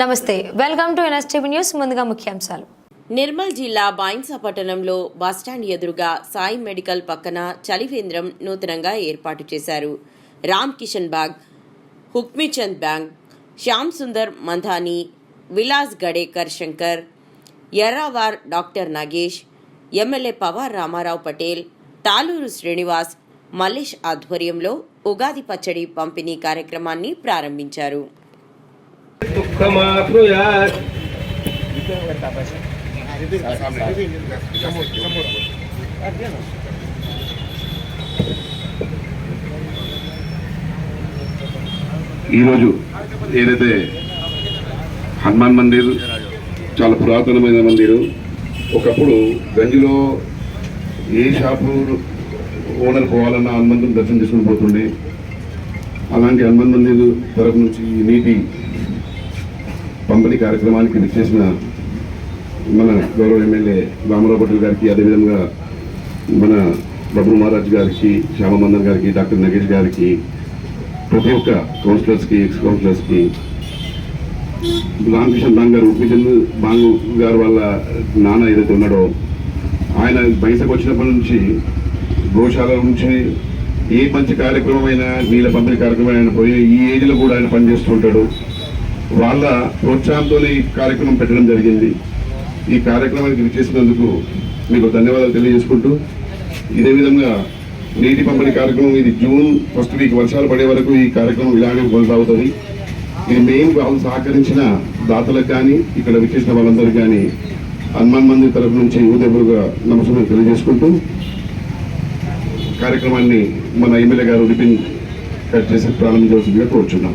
నమస్తే welcome to NSTV news ముందుగా ముఖ్యాంశాలు. నిర్మల్ జిల్లా బాయిన్సా పట్టణంలో బస్టాండ్ ఎదురుగా సాయి మెడికల్ పక్కన చలివేంద్రం నూతనంగా ఏర్పాటు చేశారు. Ram Kishan Bagh Hukmichand bank Shyam Sundar Mandhani Vilas Gadekar Shankar Erravar doctor Nagesh MLA Pawar Ramarao Patel Taluru Srinivas Mallesh ఆధ్వర్యంలో ఉగాది పచ్చడి పంపిణీ కార్యక్రమాన్ని ప్రారంభించారు. దుఃఖమాప్నుయాత్ ఈరోజు ఏదైతే హనుమాన్ మందిర్ చాలా పురాతనమైన మందిరు ఒకప్పుడు గంజిలో ఏ షాపు ఓనర్ పోవాలన్నా హనుమంతుని దర్శనం చేసుకుని పోతుండే. అలాంటి హనుమాన్ మందిర్ తరపు నుంచి నీటి పంపిణీ కార్యక్రమానికి విచ్చేసిన మన గౌరవ ఎమ్మెల్యే రామారావు పటేల్ గారికి అదేవిధంగా మన బబ్రు మహారాజ్ గారికి శ్యామమందన్ గారికి డాక్టర్ నగేష్ గారికి ప్రతి ఒక్క కౌన్సిలర్స్కి ఎక్స్ కౌన్సిలర్స్కి రామకృష్ణ బాంగ్ గారు ఉప్పిచంద్ బాంగు గారు వాళ్ళ నాన్న ఏదైతే ఉన్నాడో ఆయన బయటకు వచ్చినప్పటి నుంచి గోశాల నుంచి ఏ మంచి కార్యక్రమమైనా నీళ్ళ పంపిణీ కార్యక్రమం ఆయన పోయి ఈ ఏజ్లో కూడా ఆయన పనిచేస్తుంటాడు వాళ్ళ ప్రోత్సాహంతోనే ఈ కార్యక్రమం పెట్టడం జరిగింది. ఈ కార్యక్రమానికి విచ్చేసినందుకు మీకు ధన్యవాదాలు తెలియజేసుకుంటూ ఇదే విధంగా నీటి పంపిణీ కార్యక్రమం ఇది జూన్ ఫస్ట్ వీక్ వర్షాలు పడే వరకు ఈ కార్యక్రమం ఇలాగే కొనసాగుతుంది. ఇది మెయిన్ వాళ్ళు సహకరించిన దాతలకు కానీ ఇక్కడ విచ్చేసిన వాళ్ళందరికీ కానీ హనుమాన్ మందిర్ తరఫు నుంచి ఉదయపూర్గా నమస్కారం తెలియజేసుకుంటూ కార్యక్రమాన్ని మన ఎమ్మెల్యే గారు రిపిన్ కట్ చేసి ప్రారంభించవలసిందిగా కోరుచున్నాం.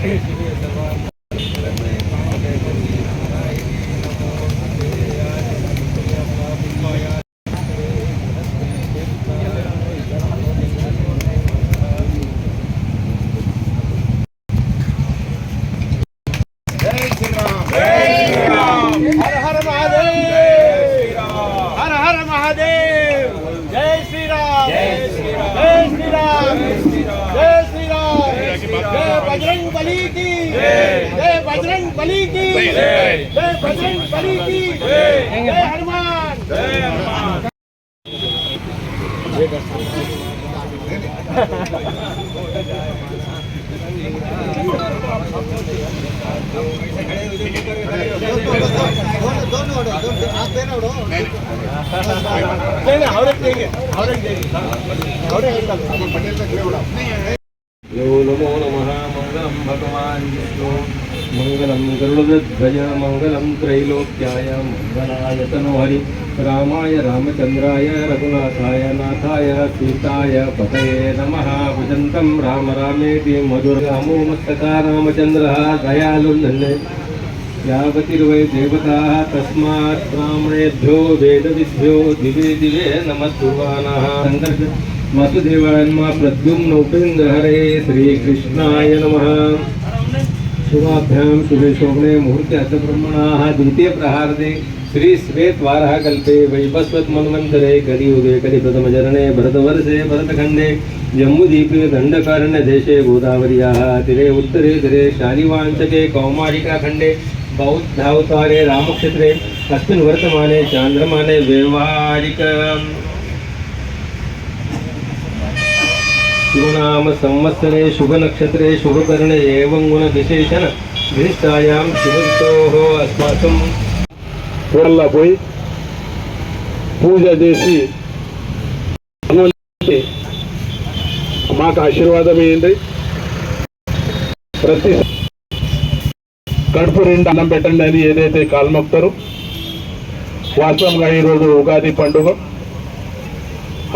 Hey. बजरंग बली की जय बजरंग बली की जय। हनुमान। जय हनुमान। नमो नमः भगवान विष्णु। మంగళం గరుడధ్వజ మంగళం త్రైలోక్యాయ మంగళాయ తనోహరి రామాయ రామచంద్రాయ రఘునాథాయ నాథాయ సీతాయ పతయే నమ భజంతం రామ రామేటి మధురామో మస్తకా రామచంద్ర దయాలున్నే యావతిర్వై దేవతా తస్మాత్ బ్రాహ్మణేభ్యో వేదవిభ్యో దివే దివే నమస్సువానా సంకర్ష వసుదేవాన్మా ప్రద్యుమ్న ఉపేంద్రహరే శ్రీకృష్ణాయ నమ शुभाभ्यां शुभे शोभने मुहूर्ते अर्थब्रह्मणाः द्वितीयप्रहारते श्रीश्वेतवारः कल्पे वैवस्वत् मन्वन्तरे कलियुगे कलिप्रथमचरणे भरतवर्षे भरतखण्डे जम्बूद्वीपे दण्डकारण्यदेशे गोदावर्याः तीरे उत्तरे तीरे शालिवाञ्चके कौमारिकाखण्डे बौद्धावतारे रामक्षेत्रे अस्मिन् वर्तमाने चान्द्रमाने व्यवहारिक శుభనామ సంవత్సరే శుభనక్షత్రే శుభకరణే ఏం గుణ విశేషణ? గ్రీష్టాయాం శివంతో అస్మాకం. పూర్లా పోయి పూజ చేసి మాకు ఆశీర్వాదం ఏంటి ప్రతి కడుపు రెండు అన్నం పెట్టండి అని ఏదైతే కాల్మొక్తారో వాస్తవంగా ఈరోజు ఉగాది పండుగ.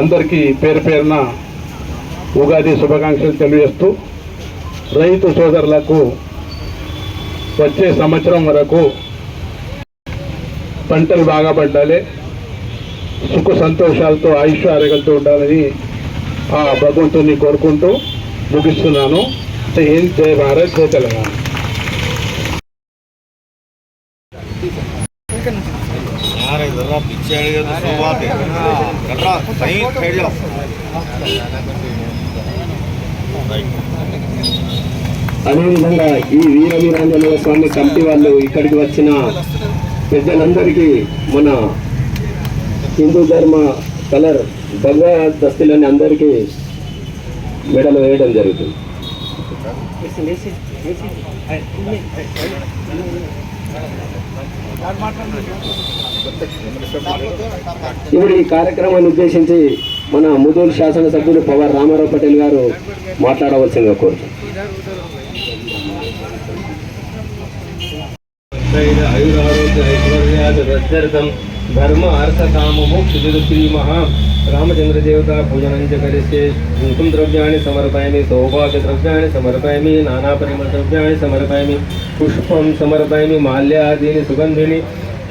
అందరికీ పేరు పేరున ఉగాది శుభాకాంక్షలు తెలియజేస్తూ రైతు సోదరులకు వచ్చే సంవత్సరం వరకు పంటలు బాగా పడ్డాలి సుఖ సంతోషాలతో ఆయుష్ ఆరోగ్యాలతో ఉండాలని ఆ భగవంతుని కోరుకుంటూ ముగిస్తున్నాను. జై హింద్ భారత్ జై తెలంగాణ. అదేవిధంగా ఈ వీర వీరాంజనేయ స్వామి కమిటీ వాళ్ళు ఇక్కడికి వచ్చిన పెద్దలందరికీ మన హిందూ ధర్మ కలర్ భగవా దస్తులని అందరికీ మెడలు వేయడం జరుగుతుంది. ఇప్పుడు ఈ కార్యక్రమాన్ని ఉద్దేశించి మన ముదూరు శాసనసభ్యులు పవర్ రామారావు పటేల్ గారు మాట్లాడవలసిందిగా కోరుతున్నాను धर्म, अर्थ, काम, मोक्ष महा। रामचंद्र देवता पूजन करिष्ये। कुंकुम द्रव्याणि समर्पयामि, सौभाग्य द्रव्याणि समर्पयामि, नाना परिमल द्रव्याणि समर्पयामि, पुष्पं समर्पयामि, माल्यादीनि सुगंधिनि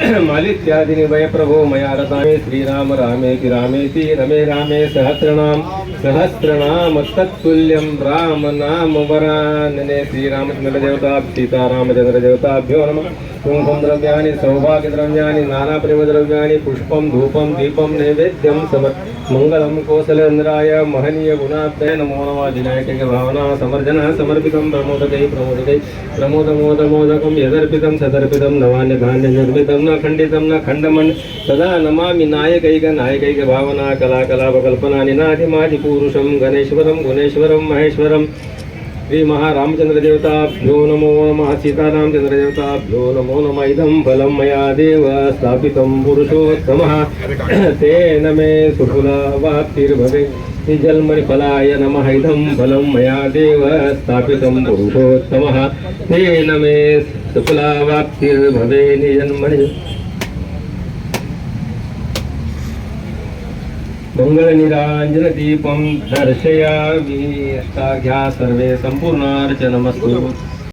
मालित्यादीनि वय प्रभो मया रतामि, श्रीराम रामेति रामेति, रमे रामे सहस्रणाम सहस्रणाम तत्तुल्यं राम नाम वरानने श्रीरामचंद्र देवता सीतारामचंद्र देवताभ्यो नमः। కుంకుమ ద్రవ్యాన్ని సౌభాగ్య ద్రవ్యాన్ని నానా ప్రేమ ద్రవ్యాన్ని పుష్పం ధూపం దీపం నైవేద్యం సమర్ మంగళం కోసలేంద్రాయ మహనీయ గుణాభ్యయ నమో నమ వినాయక భావన సమర్జన సమర్పితం ప్రమోదకై ప్రమోదకై ప్రమోదమోదమోదకం యదర్పితం సదర్పితం నవాన్య ధాన్య నిర్మితం న ఖండితం న ఖండమన్ సదా నమామి నాయకైక నాయకైక భావన కళా కలాపకల్పన నినాది మాది పూరుషం గణేశ్వరం గుణేశ్వరం మహేశ్వరం श्री महारामचन्द्रदेवताभ्यो नमो नमः सीतारामचन्द्रदेवताभ्यो नमो नम इदम फलं मया देव स्थापितं पुरुषोत्तमः। तेन मे सुफुलवाप्तिर्भवेत् फलाय नम इदम फलं मैया देव पुरुषोत्तम। ते तेन मे सुफलावाप्तिर्भवे, निजन्मनि मङ्गलनिराञ्जन दीपं दर्शयामि। अष्टाघ्या सर्वे सम्पूर्णार्चनमस्तु।